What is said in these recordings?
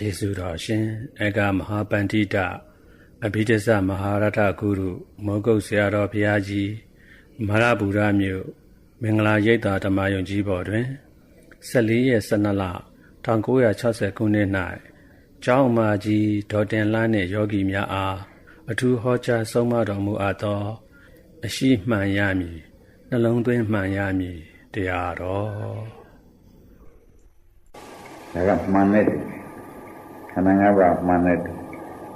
ကျေးဇူးတော်ရှင်အကမဟာပန္တိတအဘိဓစ္စမဟာရထဂုရုမောဂုတ်ဆရာတော်ဘုရားကြီးမဟာဗုဒ္ဓမြို့မင်္ဂလာရိပ်သာဓမ္မယုံကြီးဘော်တွင်14ရက်12လ1960ခုနှစ်၌ကျောင်းမာကြီးဒေါ်တင်လန်းနှင့်ယောဂီများအားအထူးဟောကြားဆုံးမတော်မူအပ်သော အရှိမှန်ရမည်နှလုံးသွင်းမှန်ရမည်တရားတော်ဒါကမှန်တဲ့ခ န္ဓာငါးပါးမှန်တဲ့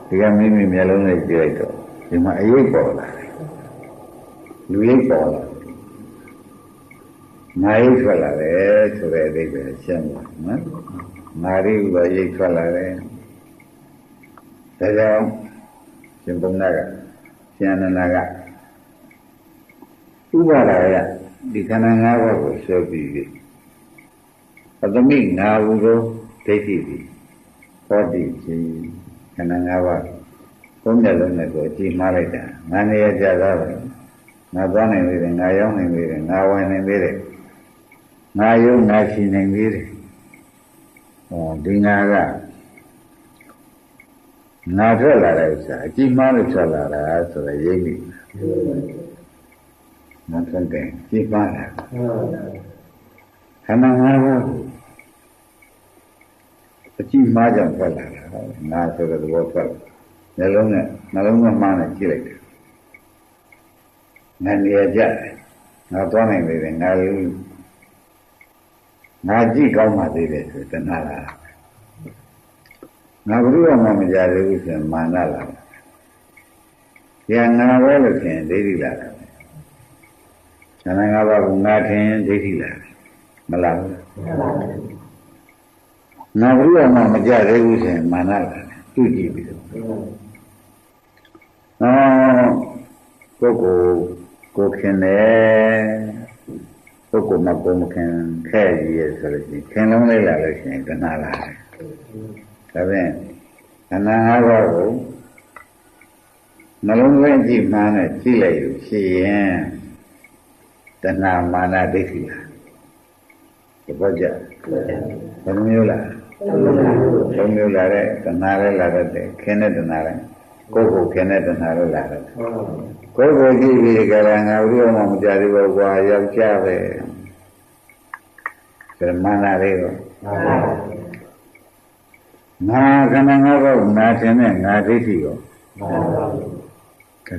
ဒီကမိမိမျက်လုံးနဲ့ကြည့်လိုက်တော့ဒီမှာအယိတ်ပေါ်လာတယ်လူရိပ်ပေါ်လာငါရိပ်ထွက်လာတယ်ဆိုတဲ့အဓိပ္ပာယ်ရှင်းပါနော်ငါရိပ်ကရိပ်ထွက်လာတယ်ဒါကြောင့်ရှင်ဘုံနာကရှင်အနန္ဒကဥပါဒရဒီခန္ဓာ၅ပါးကိုဆွဲပြီးပြီပသမိငါဟုသောဒိဋ္ဌိ သည်ဟောတိခြင်းခန္ဓာ၅ပါးသုံးမျက်လုံးနဲ့ကိုအကြည့်မှားလိုက်တာငါနေရကြတာပဲငါသွားနိုင်သေးတယ်ငါရောက်နိုင်သေးတယ်ငါဝင်နိုင်သေးတယ်ငါယုံငါရှိနိုင်သေးတယ်ဟောဒီငါကငါထွက်လာတဲ့ဥစ္စာအကြည့်မှားလို့ထွက်လာတာဆိုတော့ရိပ်ပြီငါထွက်တယ်ကြည့်မှားတာခန္ဓာငါးပါးကို အကြည့်မှားကြောင့်ထွက်လာတာငါဆိုတဲ့သဘောထွက်လာနှလုံးနဲ့နှလုံးကမှားနေကြည့်လိုက်တယ်ငါနေရာကြတယ်ငါသွားနိုင်ပြီငါယူငါကြည့်ကောင်းမှသေးတယ်ဆိုတဏှာလာငါဘုရားမှမကြသေးဘူးဆိုရင်မာနလာတယ်။ဉာဏ်ငါပဲလို့ထင်ဒိဋ္ဌိလာတယ်။ဉာဏ်ငါဘာကိုငါထင်ဒိဋ္ဌိလာတယ်။မလားဘူး။ငါဘု ရားမှမကြသေးဘူးဆိုရင်မာနလာတယ်။သူကြည့်ပြီးတော့။အော်ကိုယ်ကိုကိုခင်တယ်ပုဂ္ဂိုလ်မကိုမခင်ခဲ့ရည်ဆိုလို့ရှိရင်ခင်လုံးလေးလာလို့ရှိရင်တဏှာလာတယ်။ဒါဖြင့်ခန္ဓာ၅ပါးကိုနှလုံးသွင်းကြည့်မှန်းနဲ့ကြည့်လိုက်လို့ရှိရင်တဏှာမာနဒိဋ္ဌိလာ။ဒီဘောကြ။ဘယ်မျိုးလား။ ဘယ်မျိုးလာတဲ့တဏှာလည်းလာတဲ့ခင်တဲ့တဏှာလည်းကိုယ်ကိုခင်တဲ့တဏှာလည်းလာတဲ့ကိုယ်ကိုကြည့်ပြီးကြတာငါဘုရားမှမကြသေးဘူးကွာယောက်ျားပဲဒါမှန်လားလေတော့ငါခန္ဓာငါးပါးငါထင်တဲ့ငါဒိဋ္ဌိရော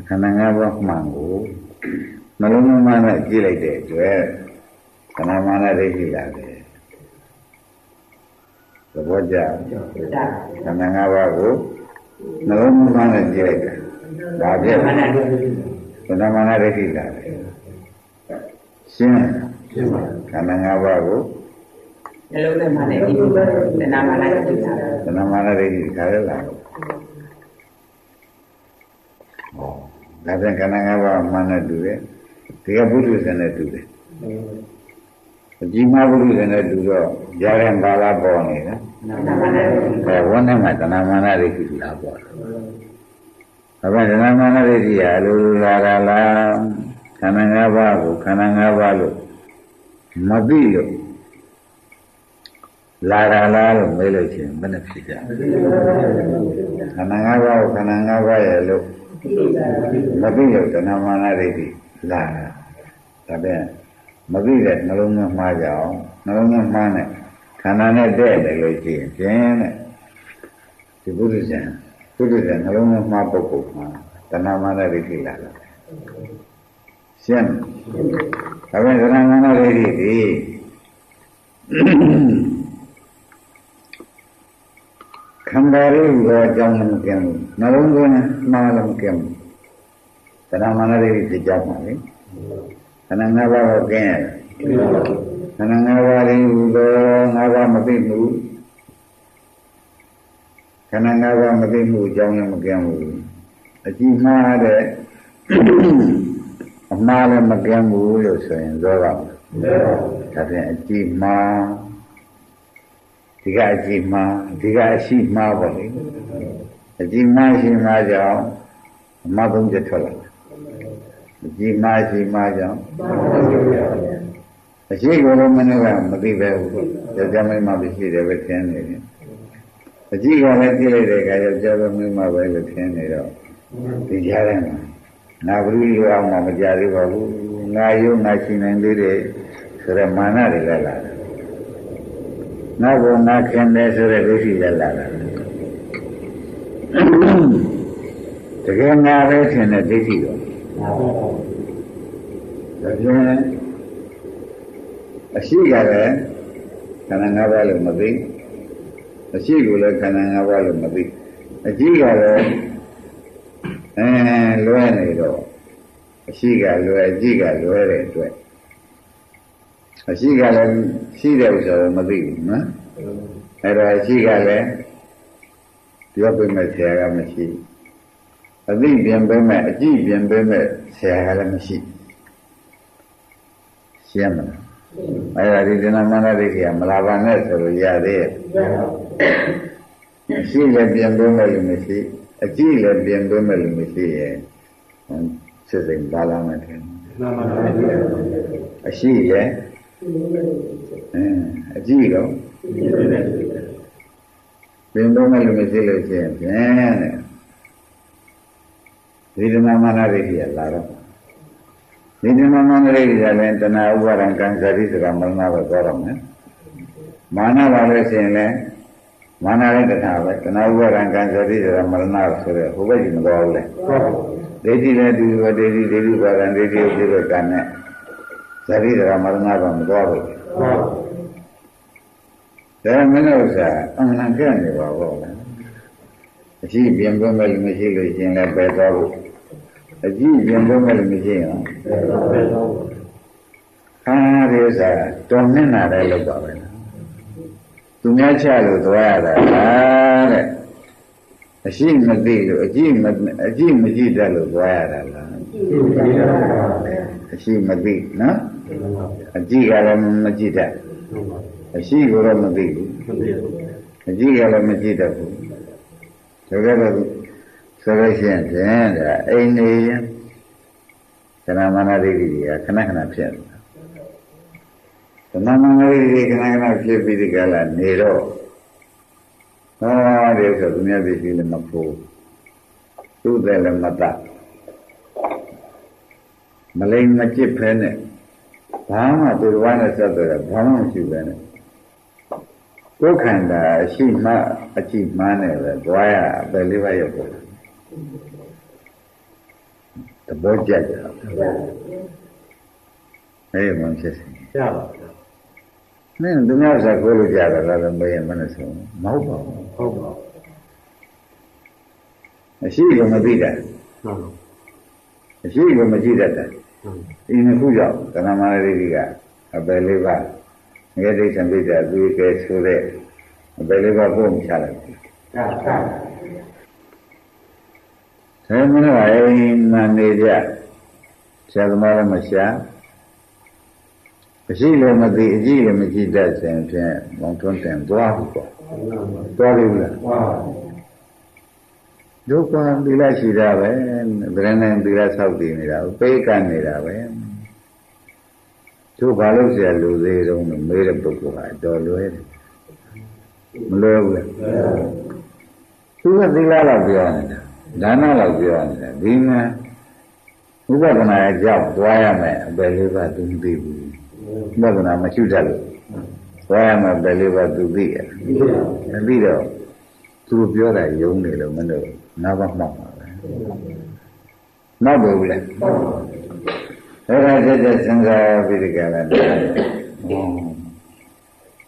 ခန္ဓာငါးပါးမှန်ကိုမလုံးမမှန်နဲ့ကြည့်လိုက်တဲ့အတွက်ခန္ဓာမှန်တဲ့ဒိဋ္ဌိလာတယ် သဘောကျခန္ဓာငါးပါးကိုနှလုံးမှန်နဲ့ကြည့်လိုက်တယ်ဒါပြည့်သဏ္ဍမာနဒိဋ္ဌိလာတယ်ရှင်းရှင်းပါခန္ဓာ၅ပါးကိုနှလုံးသွင်းမှလည်းဒီလိုသဏ္ဍမာနဒိဋ္ဌိလာတယ်သဏ္ဍမာနဒိဋ္ဌိခါရလာတယ်ဟောဒါပြန်ခန္ဓာ၅ပါးမှန်တဲ့တူတယ်ဒီကဘုဒ္ဓဇန်နဲ့တူတယ် အကြီးမဘုဒ္ဓဇန်နဲ့တူတော့ရတဲ့ဘာလာပေါ်နေတာအဲဝန်းထဲမှာသဏ္ဍမာနဒိဋ္ဌိလာပေါ်တယ်အဘယ်ဒနာမနရိတိဟာလူလူလာတာလားခန္ဓာ၅ပါးကိုခန္ဓာ၅ပါးလို့မသိလို့လာတာလားလို့မေးလို့ရှိရင်ဘယ်နဲ့ဖြစ်ကြခန္ဓာ၅ပါးကိုခန္ဓာ၅ပါးရဲ့လို့မသိလို့ဒနာမနရိတိလာတာဒါပြန် မသိတဲ့နှလုံးသွင်းမှားကြအောင်နှလုံးသွင်းမှားနဲ့ခန္ဓာနဲ့တဲ့တယ်လို့ရှိရင်ကျင်းတဲ့ဒီပုရိသံသူတို့ကနှလုံးသွင်းမှားပုဂ္ဂိုလ်မှာတဏှာမာနရိတိလာတာရှင်းဒါပေမဲ့တဏှာမာနရိတိဒီခန္ဓာလေးကိုအကြောင်းမကင်းဘူးနှလုံးသွင်းမှားလည်းမကင်းဘူးတဏှာမာနရိတိကြောက်ပါလေ ခန္ဓာ၅ပါးကိုကင်းရတယ်ခန္ဓာ၅ပါးလေးဟူသော၅ပါးမသိဘူးခန္ဓာ၅ပါးမသိမှုအကြောင်းလည်းမကင်းဘူးအကြည့်မှားတဲ့အမှားလည်းမကင်းဘူးလို့ဆိုရင်သောကဒါဖြင့်အကြည့်မှားဒီကအကြည့်မှားဒီကအရှိမှားပါလေအကြည့်မှားရှိမှားကြောင့်အမှားသုံးချက်ထွက်လာအ ကြည့်မှားရှိမှားကြောင့်အရှိကိုလည်းမနေ့ကမသိပဲဘူးကြောက်ကြမိမှမရှိတယ်ပဲထင်နေတယ်အကြည့်ကလည်းကြည့်လိုက်တဲ့အခါကျကြောက်တော့မိမပဲလို့ထင်နေတော့ဒီကြားထဲမှာငါဘုရားအောင်မှမကြသေးပါဘူးငါယုံငါရှိနိုင်သေးတယ်ဆိုတော့မာနတွေလည်းလာတယ်ငါဘုံငါခင်တယ်ဆိုတဲ့ဒုရှိလည်းလာတယ်တကယ်ငါပဲထင်တဲ့ဒိဋ္ဌိတော့ ဒါပြန်အရှိကလည်းခန္ဓာ၅ပါးလို့မသိအရှိကိုလည်းခန္ဓာ၅ပါးလို့မသိအကြည့်ကလည်းအဲလွဲနေတော့အရှိကလွဲအကြည့်ကလွဲတဲ့အတွက်အရှိကလည်းရှိတဲ့ဥစ္စာကိုမသိဘူးနော်အဲ့တော့အရှိကလည်းပြောပြမဲ့ဆရာကမရှိအသိပြန်ပေးမဲ့အကြည့်ပြန်ပေးမဲ့ဆရာကလည်းမရှိ ရှင်းမလားအဲ့ဒါဒီဒနာမနဒိဋ္ဌိကမလာပါနဲ့ဆိုလို့ရသေးရဲ့ရှိလည်းပြန်ပေးမဲ့လို့မရှိအကြည့်လည်းပြန်ပေးမဲ့လို့မရှိရဲ့စစ်စိမ်ပါလာမယ်ထင်အရှိလည်းအင်းအကြည့်တော့ပြန်ပေးမဲ့လို့မရှိလို့ရှိရင်ဖြင့်တဲ့ဒီဒနာမနဒိဋ္ဌိကလာတော့ ဒီဓမ္မမန္တရိကလည်းတဏှာဥပါဒံကံဇတိဆိုတာမရဏပဲပြောတော့မယ်မာနပါလို့ရှိရင်လည်းမာနလည်းတဏှာပဲတဏှာဥပါဒံကံဇတိဆိုတာမရဏဆိုတဲ့ဟိုဘက်ကြီးမတော်ဘူးလေဒိဋ္ဌိလည်းဒီလိုဒိဋ္ဌိဒိဋ္ဌိပါဒံဒိဋ္ဌိဥပ္ပေကံနဲ့ဇတိဆိုတာမရဏကမတော်ဘူးဒါမင်းတို့ကအမှန်ကဲနေပါဘောလေအရှိပြင်ပွင့်မဲ့လို့မရှိလို့ရှင်လည်းပဲတော်ဘူး အကြည့်ပြင်သုံးမဲ့လို့မရှိရင်ခါရဥစ္စာတော်မျက်နာတဲ့လောက်ပါပဲသူများချလို့သွားရတာလားတဲ့အရှိမသိလို့အကြည့်မအကြည့်မကြည့်တတ်လို့သွားရတာလားအရှိမသိနော်အကြည့်ကလည်းမကြည့်တတ်အရှိကိုတော့မသိဘူးအကြည့်ကလည်းမကြည့်တတ်ဘူးဒါကြတော့ ဆိုလို့ရှိရင်ဖြင့်ဒါအိမ်နေရင်သနမနာဒိဋ္ဌိတွေကခဏခဏဖြစ်နေတာသနမနာဒိဋ္ဌိခဏခဏဖြစ်ပြီးဒီကလာနေတော့ဟောဒီဆိုသူများပြည်ကြီးလည်းမဖို့သူ့တယ်လည်းမတတ်မလိမ်မကြစ်ဖဲနဲ့ဘာမှသူတော်ဘာနဲ့ဆက်သွယ်တာဘာမှမရှိပဲနဲ့ကိုယ်ခန္ဓာရှိမှအကြည့်မှန်းနေပဲကြွားရပဲလေးပါရောက်ပေါ် သဘောကျကြတာအဲ့ဒီမှဖြစ်စီရပါဗျာမင်းသူများစားကိုလို့ကြတာလားမင်းမနဲ့ဆုံးမဟုတ်ပါဘူးဟုတ်ပါအရှိကမသိတာဟုတ်ပါအရှိကမကြည့်တတ်တာဒီနှစ်ခုကြောင့်ကဏ္ဍမာရိတိကအပယ်လေးပါငရဲဒိဋ္ဌံပိဋကသူကဲဆိုတဲ့အပယ်လေးပါကိုမချလိုက်ဘူးဟုတ်ပါ ဆယ်မိနစ်အိမ်မှနေကြဆရာသမားလည်းမရှာအရှိလည်းမသိအကြည့်လည်းမကြည့်တတ်စဉ်ဖြင့်မောင်ထွန်းတင်သွားပြီပေါ့သွားပြီလားဒုက္ခသီလရှိတာပဲဗရဏံသီလဆောက်တည်နေတာပေးကမ်းနေတာပဲသူဘာလို့ဆရာလူသေးတုံးမေးတဲ့ပုဂ္ဂိုလ်ဟာတော်လွယ်တယ်မလွယ်ဘူးလားသူကသီလလောက်ပြောနေတာ ဒါနလောက်ပြောနေတာဒီမှာဥပဒနာရဲ့ကြောင့်သွားရမယ်အပယ်လေးပါးသူမသိဘူးဥပဒနာမရှိတတ်လို့သွားရမယ်အပယ်လေးပါးသူသိရတယ်မသိတော့သူပြောတာယုံနေလို့မလို့ငါးပါးမှောက်ပါပဲမှောက်ဘူးလေအဲ့ဒါတက်တက်စဉ်းစားပြီးဒီကရတဲ့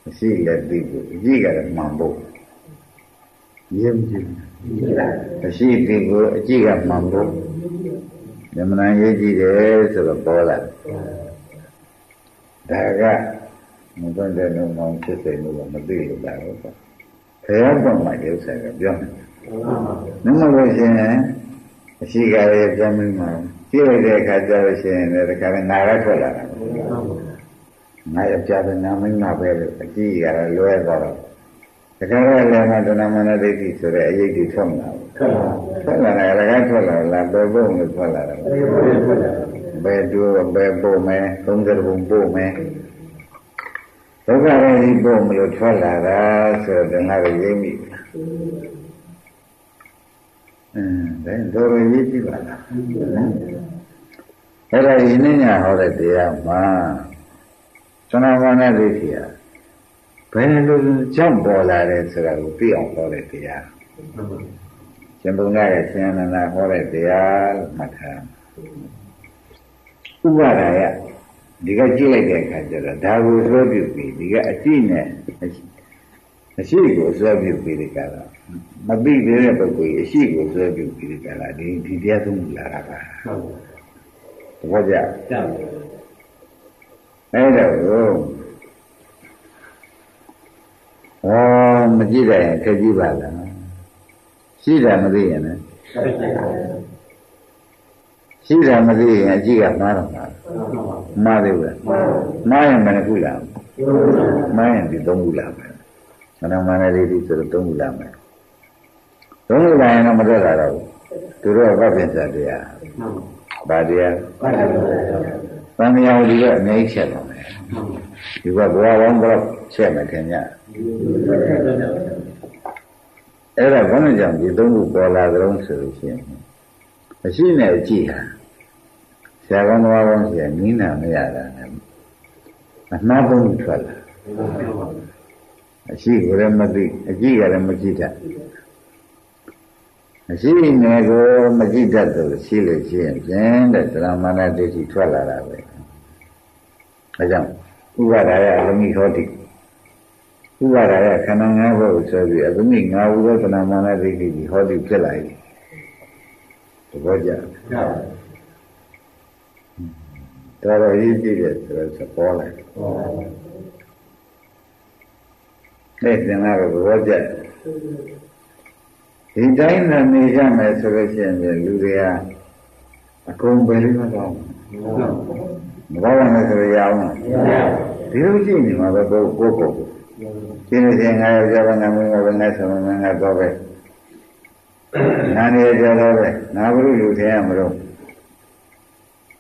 မရှိလည်းသိဘူးအကြည့်ကလည်းမှန်ဖို့ရင်းကြည့် အရှိတိကိုအကြည့်ကမှန်ဖို့ညမနာရေးကြည့်တယ်ဆိုတော့ပေါ်လာဒါကမတွန်းတဲ့နှုံမောင်ဖြစ်စိတ်လို့မသိလို့လာတော့ဘုရားပေါ်မှာရုပ်ဆိုင်ကပြောနေနမလို့ရှင်အရှိကရဲ့ပြောင်းမှကြည့်လိုက်တဲ့အခါကျတော့ရှင်လည်းဒါကလည်းနာရထွက်လာတာငါရပြတဲ့နာမင်းနာပဲလို့အကြည့်ရလွဲသွားတော့ တခါတော့လည်းမတဏမနဒိဋ္ဌိဆိုတဲ့အရေးကြီးထွက်လာတယ်ထွက်လာတယ်လည်းထွက်လာလားဘယ်ဘုံလို့ထွက်လာတယ်ဘယ်တူဘယ်ပုံမဲ30ဘုံပို့မဲဒုက္ခရဲ့ဒီပို့မလို့ထွက်လာတာဆိုတော့ငါတို့ရိပ်မိအင်းဒါတော်တော်ရေးကြည့်ပါလားအဲ့ဒါဒီနေ့ညဟောတဲ့တရားမှာသနာမနာဒိဋ္ဌိက ဘယ်လိုကြောင့်ပေါ်လာတယ်ဆိုတာကိုသိအောင်ဟောတဲ့တရားရှင်ဘုရားရဲ့ဆင်းရဲနာဟောတဲ့တရားလို့မှတ်ထားဥပါဒါယဒီကကြည့်လိုက်တဲ့အခါကျတော့ဒါကိုဆွဲပြုပြီးဒီကအကြည့်နဲ့အရှိကိုဆွဲပြုပြီးဒီကလာမသိသေးတဲ့ပုဂ္ဂိုလ်အရှိကိုဆွဲပြုပြီးဒီကလာဒီဒီတရားသုံးခုလာတာပါဟုတ်ဘောကြကြအဲ့ဒါကို ဩမကြည့်တဲ့ရင်ခက်ကြည့်ပါလားရှိတယ်မသိရင်လည်းရှိတယ်မသိရင်အကြည့်ကမှားတော့မှာမှားသေးဘူးမှားရင်မနခုလားမှားရင်ဒီသုံးခုလားမယ်ဆန္ဒမနလေးဒီဆိုတော့သုံးခုလားမယ်သုံးခုလားရင်တော့မတက်တာတော့သူတို့ကဗတ်ပြင်စားတရားဗာတရားသံဃာဝဒီကအများကြီးချက်ပါမယ် ဒီကဘဝပေါင်းတော့ချက်မယ်ခင်ဗျအဲ့ဒါဘာလို့ကြောင့်ဒီသုံးခုပေါ်လာကြုံဆိုလို့ရှိရင်အရှိနဲ့အကြည့်ဟာဆရာကောင်းတော်ကောင်းဆရာနင်းနာမရတာနဲ့အမှားပုံထွက်လာအရှိကိုလည်းမသိအကြည့်ကလည်းမကြည့်တတ်အရှိနဲ့ကိုမကြည့်တတ်လို့ရှိလို့ရှိရင်ဖြင့်တဲ့သရမဏဒိဋ္ဌိထွက်လာတာပဲ အဲကြောင့်ဥပါဒါယလမိဟောတိဥပါဒါယခန္ဓာ၅ဘုတ်ဆိုပြီးအသမိ၅ဘုသောသရမဏဒိဋ္ဌိဟောတိဖြစ်လာပြီသဘောကျတော်တော်ရေးကြည့်တယ်ဆိုတော့သဘောလိုက်အဲ့ဒီနာတော့သဘောကျဒီတိုင်းနဲ့နေကြမယ်ဆိုလို့ရှိရင်လူတွေကအကုန်ပဲလေးမတော့ မတော်ပါနဲ့ဆိုရအောင်ဒီလိုကြည့်နေမှာပဲကိုကိုကိုရှင်းနေရင်ငါယောက်ျားပဲငါမင်းပဲငါဆောင်းမငါတော့ပဲငါနေကြတော့ပဲငါဘုရုလူထဲရမလို့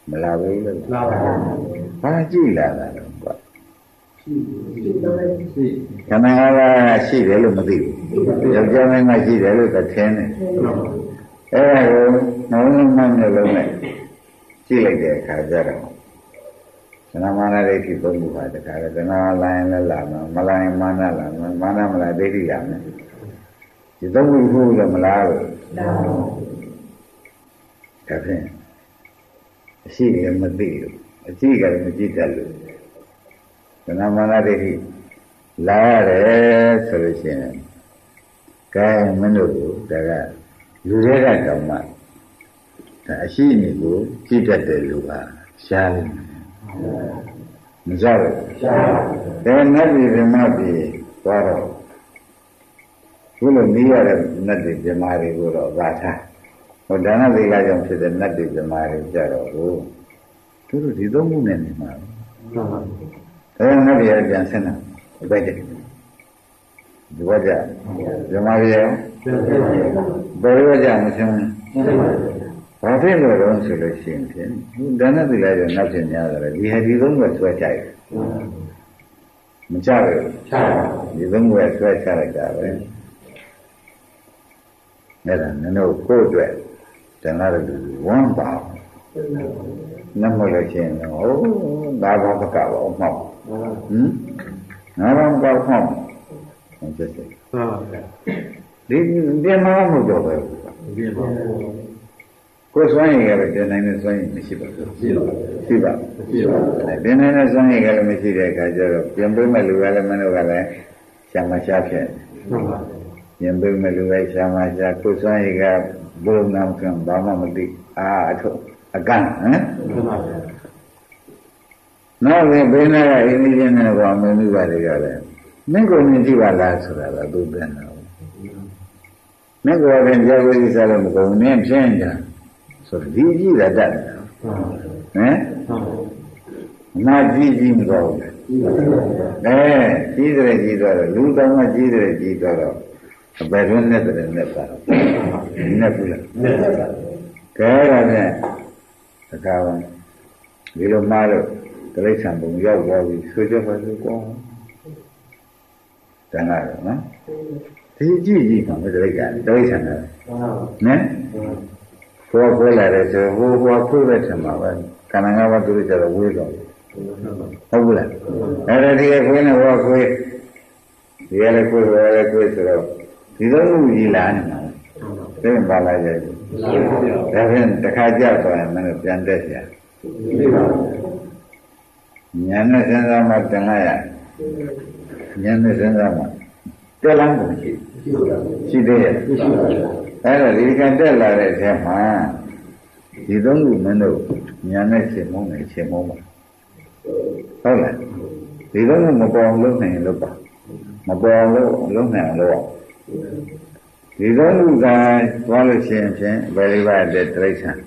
မလာဘူးလို့လာပါဘာကြည့်လာတာတော့ကွာခန္ဓာငါးပါးရှိတယ်လို့မသိဘူးယောက်ျားမင်းမရှိတယ်လို့သထင်းတယ်အဲ့ဒါကိုနှလုံးမနှလုံးနဲ့ ကြည့်လိုက်တဲ့အခါကျတော့သနမာနဒိဋ္ဌိသုံးခုပါတခါတော့သနာလိုင်းလည်းလာမှာမလိုင်းမာနလာမှာမာနမလာဒိဋ္ဌိလာမယ်ဒီသုံးခုခုလည်းမလားလို့ဒါဖြင့်အရှိလည်းမသိလို့အကြည့်ကလည်းမကြည့်တတ်လို့သနမာနဒိဋ္ဌိလာရတယ်ဆိုလို့ရှိရင်ကဲမင်းတို့ကဒါကလူတွေကတောင်မှဒါ အရှိနေကိုကြည့်တတ်တဲ့လူဟာရှားလိမ့်မယ်မစားဘူးရှားတယ်နတ်ပြည်ဓမ္မပြည်သွားတော့ခုလိုနေရတဲ့နတ်ပြည်ဓမ္မတွေကိုတော့ဗာထားဟိုဒါနသီလကြောင့်ဖြစ်တဲ့နတ်ပြည်ဓမ္မတွေကြတော့ဟိုသူတို့ဒီသုံးခုနဲ့နေမှာအဲနတ်ပြည်ရပြန်ဆင်းတာဘယ်တဲ့ဒီဝကြဓမ္မပြည်ရောဘယ်ဝကြမဆင်းဘာ ဖြစ်လို့လဲဆိုလို့ရှိရင်ဖြင့်ဒါနသီလကြောင့်နောက်ဖြစ်များတယ်ဒီဟာဒီသုံးခုဆွဲကြိုက်မကြဘူးဒီသုံးခုဆွဲချလိုက်တာပဲအဲ့ဒါနင်တို့ကိုယ့်အတွက်တဏှာတွေဝမ်းပါနမလို့ချင်းတော့ဒါဘာပကဘောမှောက်ဟမ်နာမကောက်မှောက်ဟုတ်ကဲ့ဟုတ်ပါဗျာဒီဒီမှာမဟုတ်တော့ပဲဒီမှာ ကိုယ်စွမ်းရည်ကလည်းတင်နိုင်တဲ့စွမ်းရည်မရှိပါဘူးရှိပါရှိပါရှိပါတင်နိုင်တဲ့စွမ်းရည်ကလည်းမရှိတဲ့အခါကျတော့ပြင်ပေးမဲ့လူကလည်းမင်းတို့ကလည်းရှာမရှာဖြစ်ဟုတ်ပါပြင်ပေးမဲ့လူကရှာမရှာကိုယ်စွမ်းရည်ကဘုံနာကံဘာမှမသိအာအထုအကန့်ဟမ်နောက်လည်းဘယ်နဲ့ကအင်းကြီးနဲ့ကွာမင်းမိပါလေကြတယ်မင်းကိုမြင်ကြည့်ပါလားဆိုတာကသူပြန်တော့မင်းကိုယ်ရင်ကြောက်ရည်စားလို့မကုန်နင်းဖြင်းကြ ဆိုတော့ဒီကြည့်တာတတ်တယ်ဟမ်နာကြည့်ကြည့်မတော့ဘူးအဲကြီးတယ်ကြီးတော့လူတောင်မှကြီးတယ်ကြီးတော့အပေတွင်းနဲ့တဲ့နဲ့ပါနဲ့ဘူးလားကဲဒါနဲ့တကားပါဒီလိုမှားလို့တိရစ္ဆာန်ပုံရောက်သွားပြီဆွေးကြပါစို့ကွာတန်လာတော့နော်ဒီကြည့်ကြည့်မှာမတရိတ်ကတရိတ်ဆန် တယ်နော်ဘောခွဲလာတယ်ဆိုဟိုဟိုခွဲတဲ့ထင်မှာပဲခန္ဓာငါးပါးသူတို့ကြတော့ဝေးတော့ဟုတ်ဘူးလားအဲ့ဒါဒီကခွဲနေဘောခွဲဒီကလည်းခွဲဘောလည်းခွဲဆိုတော့ဒီလိုလူကြီးလာနေမှာသိရင်ပါလာရဲ့ဒါဖြင့်တစ်ခါကြောက်သွားရင်မင်းတို့ပြန်တက်ကြညာနဲ့စဉ်းစားမှတင်လိုက်ရညာနဲ့စဉ်းစားမှတက်လမ်းကုန်ရှိရှိသေးရဲ့ အဲ့တော့ဒီကံတက်လာတဲ့အချိန်မှာဒီသုံးခုမင်းတို့ညာနဲ့ရှင်းမုန်းနေရှင်းမုန်းပါဟုတ်လားဒီသုံးခုမပေါ်အောင်လုပ်နိုင်လို့ပါမပေါ်အောင်လုပ်လုပ်နိုင်အောင်လုပ်ဒီသုံးခုကသွားလို့ရှိရင်ဖြင့်ဘယ်လိုပါတဲ့တိရစ္ဆာန်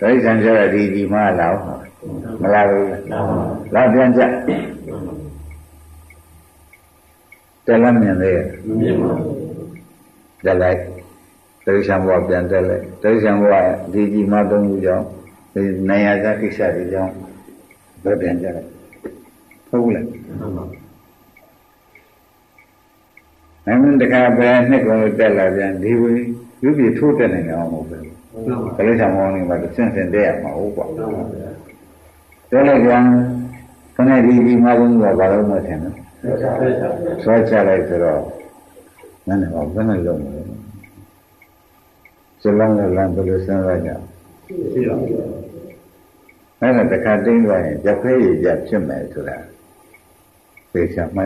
တိရစ္ဆာန်ကျတော့ဒီဒီမှလာအောင်မလာဘူးလာပြန်ကြတယ်လည်းမြင်သေးရဲ့မြင်ပါဘူးတယ်လိုက် တိရစ္ဆာန်ဘဝပြန်တယ်လိုက်တိရစ္ဆာန်ဘဝဒီဒီမှသုံးခုကြောင့်ဒီနေရာကကိစ္စတွေကြောင့်ဘယ်ပြန်ကြလဲဟုတ်ဘူးလားအဲ့မင်းတခါပဲနှစ်ကုန်လို့တက်လာပြန်ဒီဝီရုပ်ပြထိုးတက်နေအောင်မဟုတ်ဘူးကလေးဆောင်မောင်းနေမှာဆင့်ဆင့်တက်ရမှာဟုတ်ကွာတက်လိုက်ပြန်ခဏဒီဒီမှဆုံးကဘာလို့မထင်လဲဆွဲချလိုက်ဆိုတော့နည်းနည်းတော့ဘယ်နဲ့လုံးလဲ စလုံးနဲ့လမ်းဘယ်လိုစဉ်းစားကြရှိပါဘူးအဲ့ဒါတခါတင်းသွားရင်ကြက်ခဲရည်ကြဖြစ်မယ်ဆိုတာသိချင်မှ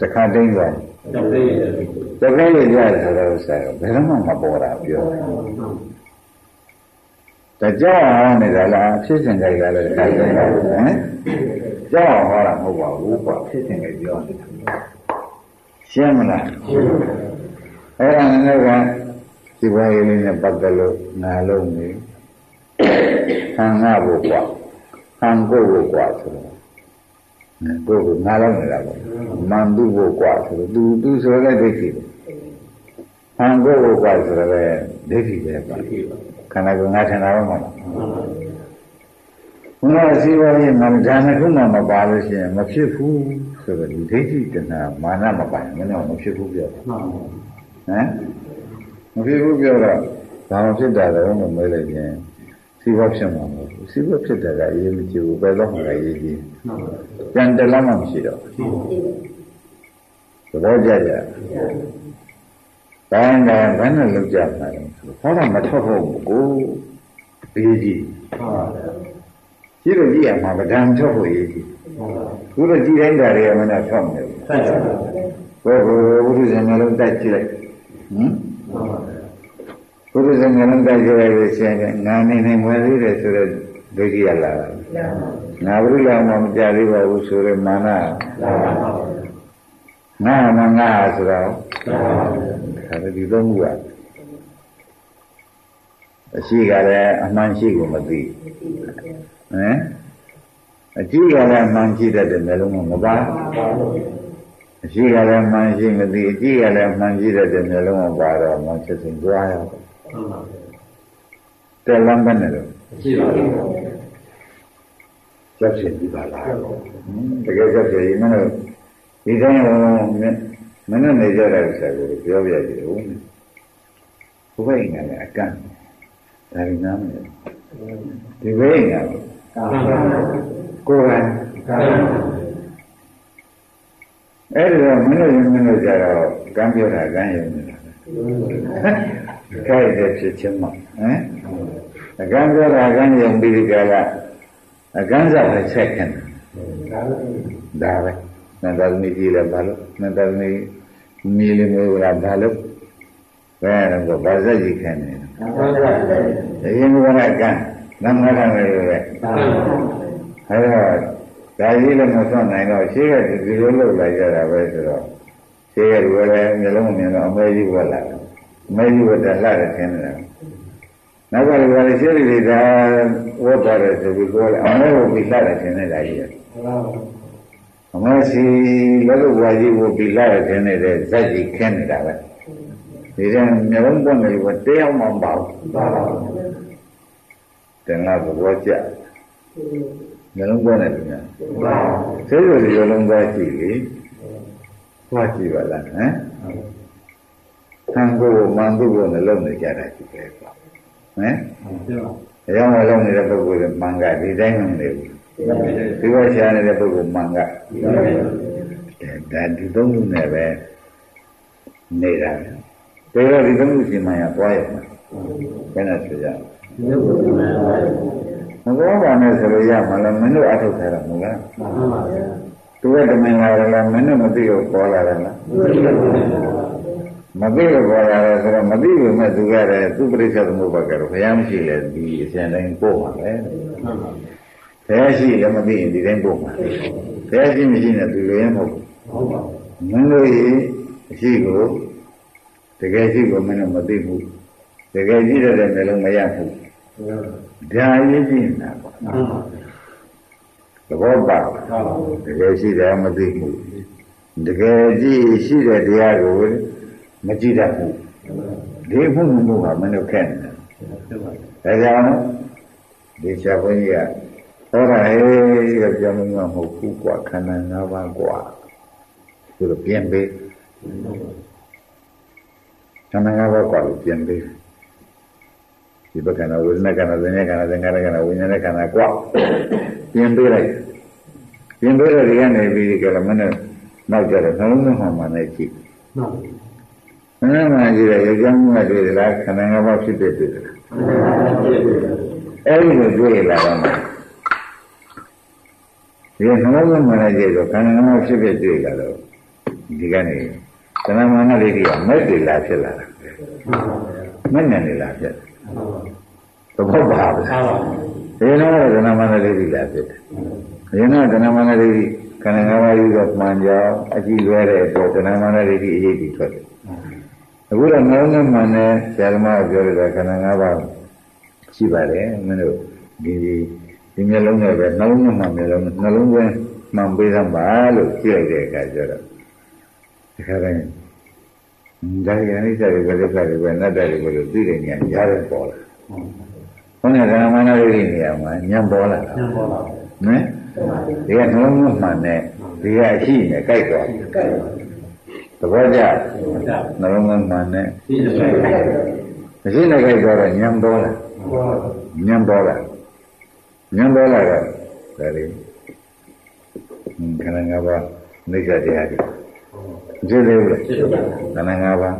တခါတင်းသွားရင်ကြက်ခဲရည်ကြက်ခဲရည်ကြဆိုတော့ဥစ္စာဘယ်တော့မှမပေါ်တာပြောတကြောက်အောင်နေတာလားဖြစ်စဉ်ကြိုက်ကလည်းခိုင်တယ်ဟမ်ကြောက်အောင်ဟောတာမဟုတ်ပါဘူးကွာဖြစ်စဉ်ကြိုက်ပြောနေတာရှင်းမလားရှင်းပါအဲ့ဒါနဲ့က ဒီဘဝလေးနဲ့ပတ်သက်လို့ငါလုံးနေခံငါဖို့ကွာခံကိုဖို့ကွာဆိုတော့ကိုယ်ကငါလုံးနေတာပေါ့မန်သူဖို့ကွာဆိုတော့သူသူဆိုတဲ့ဒိဋ္ဌိပဲခံကိုဖို့ကွာဆိုတော့ဒိဋ္ဌိပဲပါခန္ဓာကငါထင်တာပဲမဟုတ်လားဘုရားအစည်းအဝေးမှာဒါနှစ်ခုမှမပါလို့ရှိရင်မဖြစ်ဘူးဆိုတော့ဒီဒိဋ္ဌိတဏမာနမပိုင်မင်းတော့မဖြစ်ဘူးပြောတာဟမ် မဖြစ်ဘူးပြောတော့ဘာမှဖြစ်တာလဲလို့မေးလိုက်ရင်စီဝဖြစ်မှာမဟုတ်ဘူးစီဝဖြစ်တာကအရေးမကြီးဘူးဘယ်တော့မှလည်းရေးကြီးပြန်တလားမှမရှိတော့သဘောကျကြတိုင်းတိုင်းဘယ်နဲ့လောက်ကြမှာလဲဟောတာမထွက်ဖို့ကိုအရေးကြီးကြည့်လို့ကြည့်ရမှာဗဒံထွက်ဖို့အရေးကြီးခုတော့ကြည့်တိုင်းတာတွေကမနဲ့ထွက်မလို့ဘယ်ဘုရားဘုရားရှင်မျိုးလုံးတက်ကြည့်လိုက်ဟမ် ဘုရားရှင်မျိုးလုံးတက်ကြည့်လိုက်လို့ရှိရင်ငါနေနေမွေသေးတယ်ဆိုတော့ဒိဋ္ဌိရလာတာငါဘုရားမှမကြသေးပါဘူးဆိုတော့မာနငါမငါဆိုတော့ဒါဒီသုံးခုကအရှိကလည်းအမှန်ရှိကိုမသိဟမ်အကြည့်ကလည်းအမှန်ရှိတတ်တယ်မျိုးလုံးမပါအရှိကလည်းမှန်ရှိမသိအကြည့်ကလည်းမှန်ရှိတတ်တယ်မျိုးလုံးမပါတော့မှချက်ချင်းကြွားရအောင် တယ်လမ်းပဲနဲ့တော့ရှိပါဘူးချက်ချင်းဒီပါလားတကယ်ချက်ချင်းမင်းတို့ဒီတိုင်းဟောမင်းနဲ့နေကြတဲ့ဥစ္စာကိုပြောပြကြည့်ဦးဘုရားင်ကလည်းအကန့်ဒါရင်းနားမယ်ဒီဘိင်ကကိုယ်ကအဲ့ဒီတော့မင်းတို့မင်းတို့ကြတော့ကံပြောတာကံရုံနေတာ ခိုက်တဲ့ဖြစ်ချင်းမှာဟမ်အကံပြောတာကံရုံပြီးဒီကလာအကံစားပဲချက်ခင်ဒါပဲနန္ဒသမီးကြီးလည်းဘာလို့နန္ဒသမီးမီလေးမျိုးကဘာလို့ဘယ်တော့ဗာဇက်ကြီးခင်နေအရင်ကလည်းကံနမရမယ်လို့ပဲအဲတော့ဒါကြီးလည်းမဆွနိုင်တော့ရှေးကဒီလိုလုပ်လာကြတာပဲဆိုတော့ရှေးကဒီလိုလည်းမျိုးလုံးမြင်တော့အမဲကြီးဝက်လာတယ်အ မဲကြီးဝက်တယ်လှတယ်ထင်တယ်နောက်ကလည်းဘာလဲရှေးတွေဒါဝတ်သွားတယ်ဆိုပြီးကိုယ်လည်းအမဲကိုပြီးလှတယ်ထင်နေတာကြီးရဲ့အမဲစီလည်းလို့ဝါကြီးကိုပြီးလှတယ်ထင်နေတဲ့ဇက်ကြီးခင်းနေတာပဲဒီတဲ့မျိုးလုံးပွင့်တယ်လို့တရားမှမပါဘူးတင်လာဘောကြမျိုးလုံးပွင့်တယ်လို့များဆေးရည်မျိုးလုံးပွင့်ကြည့်လေပွားကြည့်ပါလားဟမ် ဟန်ကိုမန်သူ့ကိုလည်းလုံနေကြတာရှိတယ်ကွာဟမ်အကြောင်းမလုံနေတဲ့ပုဂ္ဂိုလ်ကမန်ကဒီတိုင်းမနေဘူးဒီဘက်ရှားနေတဲ့ပုဂ္ဂိုလ်မန်ကဒါဒီသုံးခုနဲ့ပဲနေတာပဲဒါတော့ဒီသုံးခုစီမံရသွားရမှာဘယ်နဲ့ဆိုကြမဘောပါနဲ့ဆိုလို့ရမှာလားမင်းတို့အထုတ်ထားတာမဟုတ်လားသူကတမင်လာတယ်လားမင်းတို့မသိဘူးပေါ်လာတယ်လား မသိလို့ပေါ်လာတယ်ဆိုတော့မသိဘူးမဲ့သူကလည်းသူပြိဿသမုပ္ပါကတော့ဘုရားမရှိလေဒီအစဉ်တိုင်းပို့ပါပဲဘုရားရှိလည်းမသိရင်ဒီတိုင်းပို့ပါဘုရားရှိမရှိနဲ့သူလည်းမဟုတ်ဘူးမင်းတို့ရဲ့အရှိကိုတကယ်ရှိကိုမင်းတို့မသိဘူးတကယ်ရှိတဲ့လည်းလုံးမရဘူးဒါရေးကြည့်နေတာပေါ့သဘောပါတကယ်ရှိတယ်မသိဘူးတကယ်ကြည့်ရှိတဲ့တရားကို မကြည့်တတ်ဘူးဒီမှုမှုကမင်းတို့ခက်နေတယ်ဒါကြောင့်ဒီဆရာဘုန်းကြီးကဟောတာဟဲ့ကပြောင်းမှမဟုတ်ဘူးကွာခန္ဓာ၅ပါးကွာသူတို့ပြင်ပေးခန္ဓာ၅ပါးကွာလို့ပြင်ပေးဒီဘက်ကနာဝိညာဉ်ကနာသင်္ခါရသင်္ခါရကနာဝိညာဉ်ကနာကွာပြင်ပေးလိုက်ပြင်ပေးတဲ့ဒီကနေပြီးကြလားမနဲ့နောက်ကြတော့နှလုံးသွင်းမှမှလည်းကြည့်ခန္ဓာမှာကြည့်ရရကြောင်းကတွေ့သလားခန္ဓာ၅ပါးဖြစ်တဲ့တွေ့သလားအဲ့ဒီလိုတွေ့လာတော့ဒီနှလုံးသွင်းမှလည်းကြည့်တော့ခန္ဓာ၅ပါးဖြစ်တဲ့တွေ့လာတော့ဒီကနေခန္ဓာမာနလေးတွေကမက်တွေလာဖြစ်လာတာမက်နဲ့နေလာဖြစ်သဘောပါပဲဒီတော့ခန္ဓာမာနလေးတွေလာဖြစ်တယ်ဒီတော့ခန္ဓာမာနလေးတွေခန္ဓာ၅ပါးကြီးတော့မှန်ကြောင်းအကြည့်လွဲတဲ့အတွက်ခန္ဓာမာနလေးတွေအရေးကြီးထွက်တယ် အခုတော့နှလုံးသွင်းမှန်တဲ့ဆရာသမားပြောရတဲ့ခန္ဓာ၅ပါးရှိပါတယ်မင်းတို့ဒီဒီမျက်လုံးနဲ့ပဲနှလုံးသွင်းမှမျက်လုံးနှလုံးသွင်းမှန်ပေးသမှာလို့ကြည့်လိုက်တဲ့အခါကျတော့ဒီခါတိုင်းဒါရဏိစ္စတွေပဲဒုက္ခတွေပဲအနတ္တတွေပဲလို့သိတဲ့ဉာဏ်ကြားရပေါ်လာ။ခေါင်းနဲ့ကံမနာလေးတွေနေရာမှာဉာဏ်ပေါ်လာတာ။ဉာဏ်ပေါ်လာ။နော်။ဒီကနှလုံးသွင်းမှန်တဲ့ဒီကအရှိနဲ့ကြိုက်သွားပြီ။ကြိုက်ပါ သဘောကျနှလုံးသွင်းမှန်တဲ့အရှိနဲ့ကြိုက်သွားတော့ဉာဏ်ပေါ်လာဉာဏ်ပေါ်လာဉာဏ်ပေါ်လာတော့ဒါလေးခန္ဓာ၅ပါးနိစ္စတရားတွေဖြစ်သေးဘူးလားခန္ဓာ၅ပါး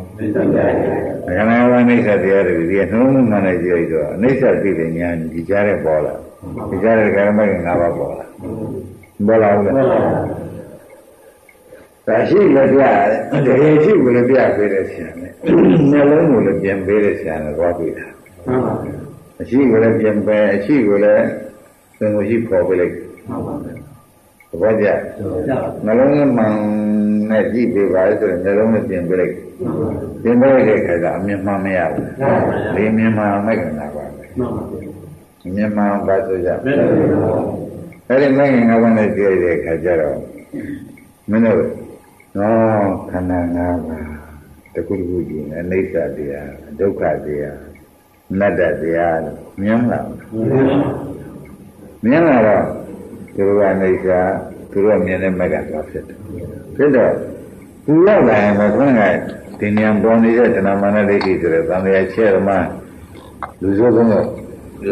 ခန္ဓာ၅ပါးနိစ္စတရားတွေဒီကနှလုံးသွင်းမှန်တဲ့ကြည့်တော့အနိစ္စသိတဲ့ဉာဏ်ဒီကြားတဲ့ပေါ်လာဒီကြားတဲ့ကံမဲ့၅ပါးပေါ်လာပေါ်လာဘူးလား ဒါရှိလည်းပြတယ်တကယ်ရှိကိုလည်းပြပေးတဲ့ဆရာနဲ့နှလုံးကိုလည်းပြန်ပေးတဲ့ဆရာနဲ့သွားပေးတာအရှိကိုလည်းပြန်ပေးအရှိကိုလည်းသင်ကိုရှိပေါ်ပေးလိုက်သဘောကျနှလုံးကမှန်နဲ့ကြည့်ပေးပါလေဆိုရင်နှလုံးနဲ့ပြင်ပေးလိုက်ပြင်ပေးတဲ့ခါကအမြင်မှန်မရဘူးဒီမြင်မှန်မဲ့ကနာပါပဲမြင်မှန်ပါဆိုကြအဲ့ဒီမဲ့ငါးပါးနဲ့ကြည့်တဲ့ခါကျတော့မင်းတို့ နော်ခန္ဓာ၅ပါးတခုတခုကြီးနဲ့အိဋ္ဌတရားဒုက္ခတရားနတ္တတရားမြင်လားမြင်လာတော့သူတို့ကအိဋ္ဌသူတို့မြင်တဲ့မက်ကသွားဖြစ်တယ်ဖြစ်တော့သူရောက်လာရင်ခေါင်းကဒီဉာဏ်ပေါ်နေတဲ့တဏမာနဒိဋ္ဌိဆိုတဲ့သံဃာချဲ့ဓမ္မလူစိုးဆုံးတော့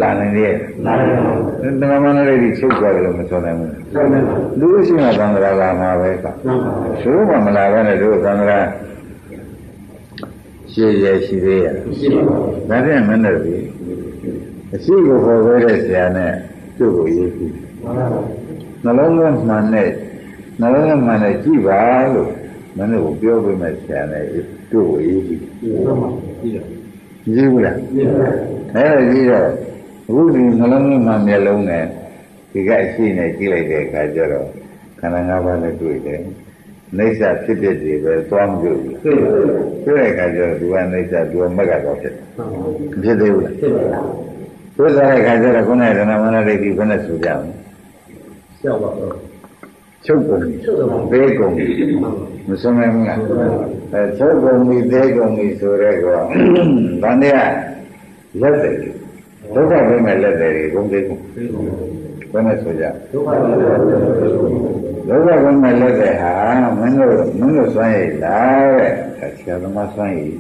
လာနိုင်ရဲ့လာနိုင်ပါဘူးတဏမာနဒိဋ္ဌိချုပ်သွားတယ်လို့မဆိုနိုင်ဘူးဆိုနိုင်ပါဘူးလူရှိမှသံဃာလာမှာပဲကသူတို့မှမလာဘဲနဲ့တို့သံဃာရှိရရှိသေးရရှိပါဘူးဒါဖြင့်မင်းတို့ဒီအရှိကိုခေါ်ပေးတဲ့ဆရာနဲ့သူ့ကိုရေးကြည့်နှလုံးသွင်းမှန်တဲ့နှလုံးသွင်းမှန်တဲ့ကြည့်ပါလို့မင်းတို့ပြောပေးမဲ့ဆရာနဲ့သူ့ကိုရေးကြည့်ကြည့်ဘူးလားအဲ့ဒါကြည့်တော့ အခုဒီနှလုံးသွင်းမှန်မျက်လုံးနဲ့ဒီကအရှိနဲ့ကြည့်လိုက်တဲ့အခါကျတော့ခန္ဓာ၅ပါးနဲ့တွေ့တယ်နေစာဖြစ်ဖြစ်တွေပဲသွားမလို့ဘူးတွေ့တဲ့အခါကျတော့သူကနေစာသူကမက်ကတော့ဖြစ်ဖြစ်သေးဘူးလားဖြစ်ပါဘူးသိတဲ့အခါကျတော့ခုနကဓမ္မနာဒိဋ္ဌိဘယ်နဲ့ဆိုကြမလဲကျောက်ပါတော့ချုပ်ကုန်သေးကုန်မဆုံးနိုင်ဘူးလားအဲချုပ်ကုန်ပြီသေးကုန်ပြီဆိုတဲ့ကောဗန္ဓရလက်တယ် ဒုက္ခပဲမဲ့လက်တယ်ကုန်သေးကုန်ဘယ်နဲ့ဆိုကြလောဘကုံမဲ့လက်တဲ့ဟာမင်းတို့မင်းတို့စွမ်းရည်လားတဲ့ဆရာသမားစွမ်းရည်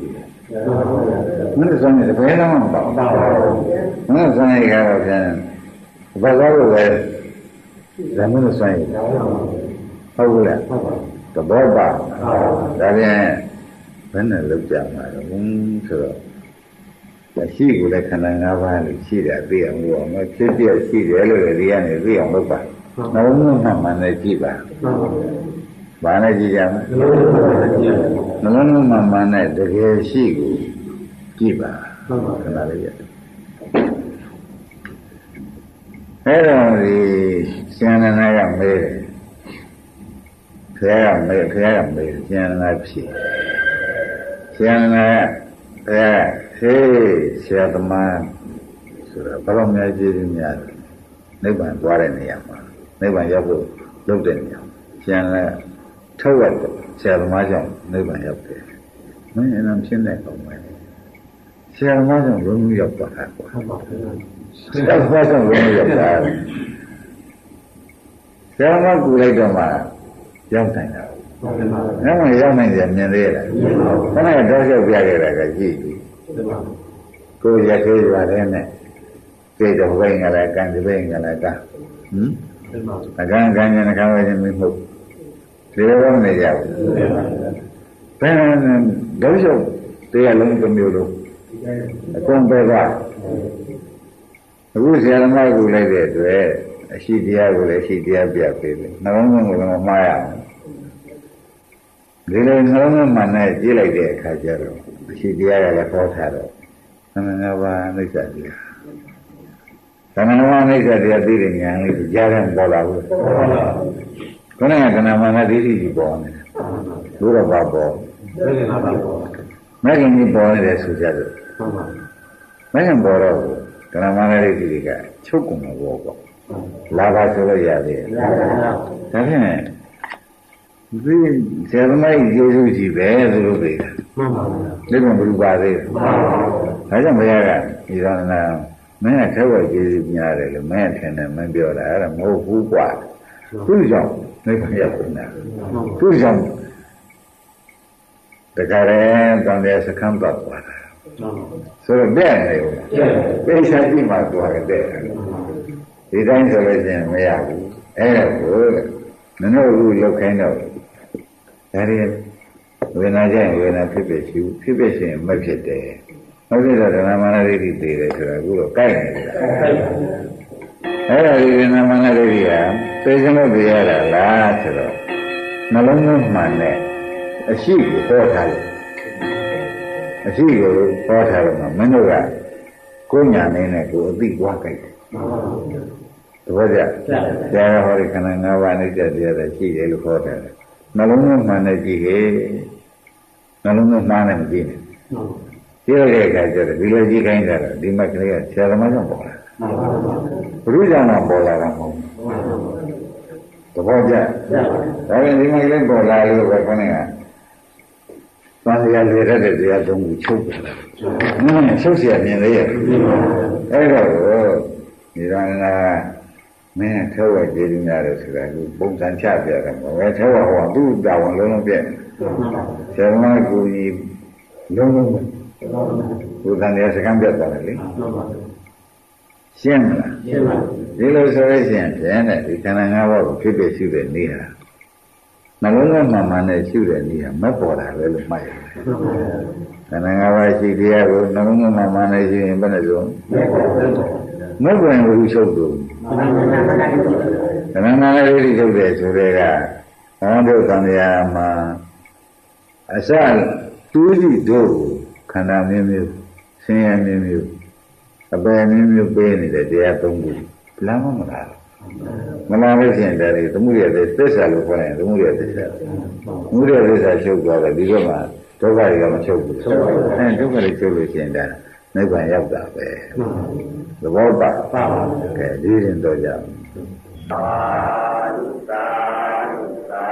မင်းတို့စွမ်းရည်ဘယ်တော့မှမပေါ့မင်းတို့စွမ်းရည်ကတော့ပြန်ဘာသာလို့လဲဇမင်းတို့စွမ်းရည်ဟုတ်ဘူးလားသဘောပါဒါပြန်ဘယ်နဲ့လောက်ကြမှာလဲဆိုတော့ ရှိကိုလည်းခန္ဓာ၅ပါးလို့ရှိတယ်သိအောင်လို့မဖြစ်ပြရှိတယ်လို့လည်းဒီကနေသိအောင်လုပ်ပါနောက်မှမှမှန်နဲ့ကြည့်ပါဘာနဲ့ကြည့်ကြမလဲနှလုံးသွင်းမှမှန်နဲ့တကယ်ရှိကိုကြည့်ပါခဏလေးရအဲ့တော့ဒီဆန္ဒနာကမေးတယ်ခရကမေးခရကမေးဆန္ဒနာဖြစ်ဆန္ဒနာအဲ ဟေးဆရာသမားဆိုတာဘယ်လိုများကြည့်ရများလဲနိဗ္ဗာန်သွားတဲ့နေရာမှာနိဗ္ဗာန်ရောက်ဖို့လုပ်တဲ့နေရာကျန်လဲထုတ်ရတဲ့ဆရာသမားကြောင့်နိဗ္ဗာန်ရောက်တယ်မင်းအနံဖြစ်နေကောင်းမယ်ဆရာသမားကြောင့်လုံးလုံးရောက်သွားတာကွာဆရာသမားကြောင့်လုံးလုံးရောက်တာဆရာသမားကူလိုက်တော့မှရောက်နိုင်တာနောက်မှရောက်နိုင်တယ်မြင်သေးရလားခဏတော့ရောက်ပြခဲ့တာကကြည့်ပြီ ကိုယ်ရသေးပါတယ်နဲ့သိတော့ဘိုင်းကလည်းကံဒီဘိင်းကလည်းကံဟမ်အကံကံဉာဏ်ကံဝေခြင်းမဟုတ်ဒီလိုမနေကြဘူးဘယ်တော့ရောက်တရားလုံးတစ်မျိုးလုံးအကုန်ပဲကအခုဆရာသမားကူလိုက်တဲ့အတွက်အရှိတရားကိုလည်းရှိတရားပြပေးတယ်နှလုံးသွင်းကိုလည်းမှားရအောင်ဒီလိုနှလုံးသွင်းမှနဲ့ကြည့်လိုက်တဲ့အခါကျတော့အ ရှိတရားကလည်းပေါ်ထားတော့သမဏဘာအိဋ္ဌတရားသမဏဘာအိဋ္ဌတရားသိတဲ့ဉာဏ်လေးကြားတယ်ပေါ်လာဘူးခေါင်းကကဏမာနဒိဋ္ဌိကြီးပေါ်နေတယ်ဘုရားဘာပေါ်မဂ္ဂင်ကြီးပေါ်နေတယ်ဆိုကြတယ်မဂ္ဂင်ပေါ်တော့ကဏမာနဒိဋ္ဌိတွေကချုပ်ကုန်မှာပေါ့ပေါ့လာပါဆိုလို့ရသေးတယ်ဒါဖြင့် ဒီဇေရမိုက်ကျေးဇူးကြီးပဲသူတို့သိတာမှန်ပါဗျာဒီကောင်ဘယ်လိုပါသေးလဲမှန်ပါဒါကြောင့်ဘုရားကဒီသာနာမင်းကထဲဝဲကျေးဇူးများတယ်လို့မင်းထင်တယ်မင်းပြောတာအဲ့ဒါမဟုတ်ဘူးကွာသူ့ကြောင့်နိဗ္ဗာန်ရောက်နေတာသူ့ကြောင့်တခါတည်းတန်တဲ့စခန်းတော့သွားတာဆိုတော့တဲ့နေဦးပိဿာကြည့်မှသွားကြတဲ့ဒီတိုင်းဆိုလို့ရှိရင်မရဘူးအဲ့ဒါကိုမင်းတို့အခုလောက်ခိုင်းတော့ ဒါရီဝေဒနာကြရင်ဝေဒနာဖြစ်ဖြစ်ရှိဖြစ်ဖြစ်ရှင်မဖြစ်တယ်ဟုတ်ပြီတော့ဓမ္မမာနရိတိသိတယ်ဆိုတာအခုတော့ကြိုက်နေတယ်အဲ့ဒါဒီဓမ္မမာနရိတိကသိစလို့ပြရတာလားဆိုတော့နှလုံးသွင်းမှန်တဲ့အရှိကိုဟောထားတယ်အရှိကိုဟောထားတော့မင်းတို့ကကိုညာနေနဲ့ကိုအသိွားကြိုက်တယ်သဘောကျဆရာဟောဒီခန္ဓာ၅ပါးနဲ့ကြည့်ရတယ်ရှိတယ်လို့ဟောတယ် နှလုံးသွင်းမှန်တဲ့ကြည့်ဟေနှလုံးသွင်းမှန်တဲ့မကြည့်နဲ့ကြည့်ရတဲ့အခါကျတော့ဒီလိုကြည့်ခိုင်းတာတော့ဒီမကလေးကဆရာသမားကြောင့်ပေါ်လာဘုရုကြောင့်ပေါ်လာတာမဟုတ်သဘောကျဒါပေမဲ့ဒီမကလေးပေါ်လာလို့ပဲခေါင်းကသံဃာလေရတဲ့တရားသုံးခုချုပ်တယ်။ဟင်းချုပ်เสียမြင်လေရဲ့။အဲ့တော့ဒီရဏ မင်းထဲဝဲကျေးဇူးများတယ်ဆိုတာကပုံစံချပြတယ်မဟုတ်ပဲထဲဝဲဟောသူ့တာဝန်လုံးလုံးပြည့်ဆရာမကူကြီးလုံးလုံးပဲဘုရားတရားစကံပြတ်သွားတယ်လေရှင်းမလားရှင်းပါဒီလိုဆိုလို့ရှိရင်ဖြင့်တဲ့ဒီခန္ဓာ၅ပါးကိုဖြစ်ဖြစ်ရှိတဲ့နေဟာနှလုံးသားမှန်မှန်နဲ့ရှိတဲ့နေဟာမပေါ်တာပဲလို့မှတ်ရတယ်ခန္ဓာ၅ပါးရှိတရားကိုနှလုံးသားမှန်မှန်နဲ့ရှိရင်ဘယ်နဲ့ဆို မဟုတ်ဘူးဘူးချုပ်လို့သမဏနာလေးတွေထုတ်တယ်ဆိုတဲ့ကဘောင်းတို့သံဃာမှာအစတူးစီတို့ခန္ဓာမျိုးမျိုးဆင်းရဲမျိုးမျိုးအပယ်မျိုးမျိုးပေးနေတဲ့တရားသုံးခုလမ်းမမလားမလာလို့ရှိရင်တည်းသမှုရတဲ့သစ္စာလို့ခေါ်ရင်သမှုရသစ္စာသမှုရသစ္စာချုပ်သွားတယ်ဒီဘက်မှာဒုက္ခတွေကမချုပ်ဘူးအဲဒုက္ခတွေချုပ်လို့ရှိရင်ဒါ နိဗ္ဗာန်ရောက်တာပဲသဘောပါကဲဒီရင်တော့ကြပါသာသာသာ